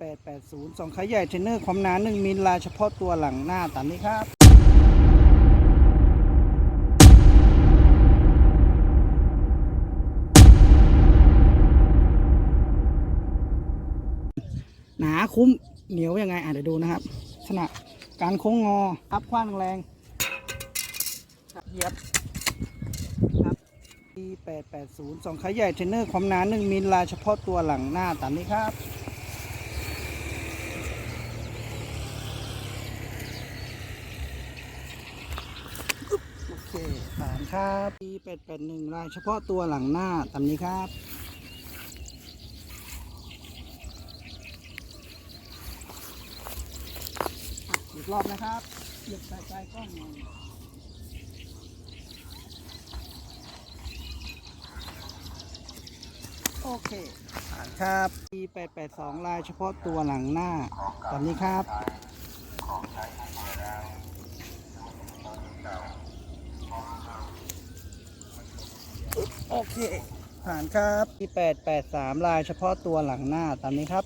880สองขาใหญ่เทรนเนอร์ความหนา1มิลลาเฉพาะตัวหลังหน้าตามนี้ครับหนาคุ้มเหนียวยังไงอะเดี๋ยวดูนะครับลักษณะการโค้งงออัพคว้างแรงเหยียบครับ880สองขาใหญ่เทรนเนอร์ความหนา1มิลลาเฉพาะตัวหลังหน้าตามนี้ครับ โอเค ผ่านครับ881ลายเฉพาะตัวหลังหน้าตามนี้ครับอีกรอบนะครับหยียบใส่ใจกล้องหน่อยโอเคผ่านครับ P882 ลายเฉพาะตัวหลังหน้าตอนนี้ครับ โอ เค ผ่านครับ P883 ลายเฉพาะตัวหลังหน้าตามนี้ครับ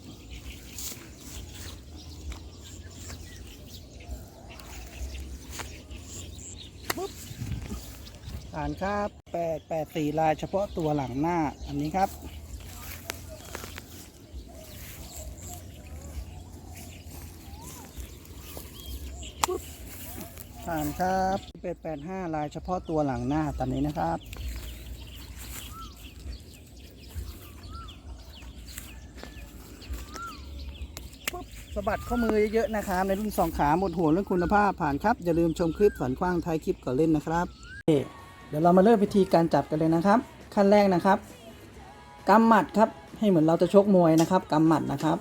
ผ่านครับ8 8 4ลายเฉพาะตัวหลังหน้าอันนี้ครับผ่านครับ8 8 5ลายเฉพาะตัวหลังหน้าตอนนี้นะครับ สะบัดข้อมือเยอะๆนะครับ ในรุ่นสองขาหมดหัวเรื่องคุณภาพผ่านครับ อย่าลืมชมคลิปสันกว้างท้ายคลิปก่อนเล่นนะครับเดี๋ยวเรามาเริ่มวิธีการจับกันเลยนะครับ ขั้นแรกนะครับกำหมัดครับให้เหมือนเราจะชกมวยนะครับกำหมัดนะครับ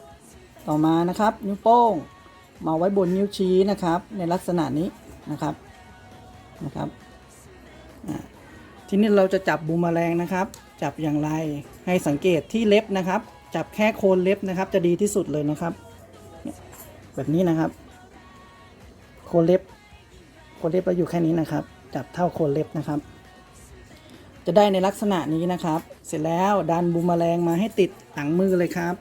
ต่อมานะครับนิ้วโป้ง มาไว้บนนิ้วชี้นะครับ ในลักษณะนี้นะครับนะครับทีนี้เราจะจับบูมแมลงนะครับ จับอย่างไรให้สังเกตที่เล็บนะครับ จับแค่โคนเล็บนะครับ จะดีที่สุดเลยนะครับ แบบนี้นะครับ โคนเล็บ โคนเล็บเราอยู่แค่นี้นะครับ จับเท่าโคนเล็บนะครับ จะได้ในลักษณะนี้นะครับ เสร็จแล้วดันบูมแมลงมาให้ติดหลังมือเลยครับ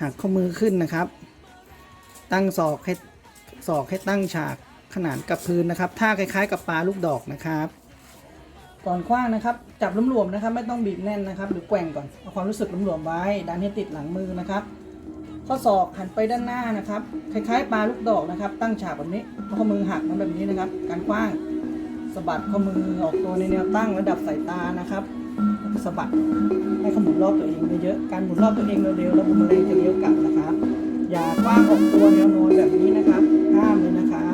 หักข้อมือขึ้นนะครับ ตั้งศอกให้ศอกให้ตั้งฉากขนานกับพื้นนะครับท่าคล้าย ๆ กับปลาลูกดอกนะครับ ก่อนคว้างนะครับ จับหลวมๆนะครับ ไม่ต้องบีบแน่นนะครับ หรือแกว่งก่อนเอาความรู้สึกหลวมๆไว้ดันให้ติดหลังมือนะครับ ข้อศอกหันไปด้านหน้านะครับคล้ายๆปลาลูกดอกนะครับ ตั้งฉากแบบนี้ข้อมือหักมาแบบนี้นะครับ การคว้างสะบัดข้อมือออกตัวในแนวตั้งระดับสายตานะครับแล้วก็สะบัดให้ขหมุนรอบตัวเองเยอะๆการหมุนรอบตัวเองเร็วๆแล้วบุมแรงจะเลี้ยวกลับนะครับ อย่าคว้างออกตัวแนวนอนแบบนี้นะครับห้ามเลยนะครับ